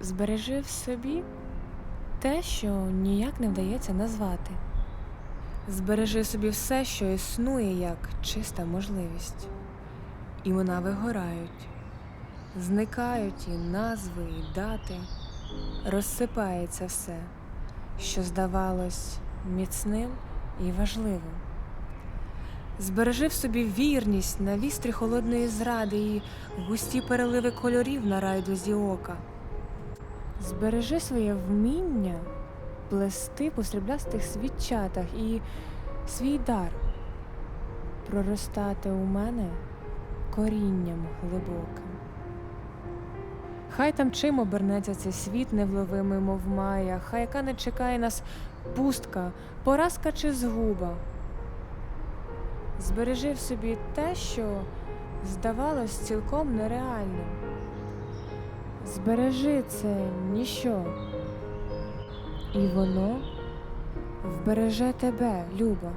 Збережи в собі те, що ніяк не вдається назвати. Збережи собі все, що існує як чиста можливість. Імена вигорають, зникають і назви, і дати, розсипається все, що здавалось міцним і важливим. Збережи в собі вірність на вістрі холодної зради і густі переливи кольорів на райдузі ока. Збережи своє вміння плести по сріблястих свічатах і свій дар проростати у мене корінням глибоким. Хай там чим обернеться цей світ невловимий, мов мая, хай яка не чекає нас пустка, поразка чи згуба. Збережи в собі те, що здавалось цілком нереальним. Збережи це ніщо, і воно вбереже тебе, Люба.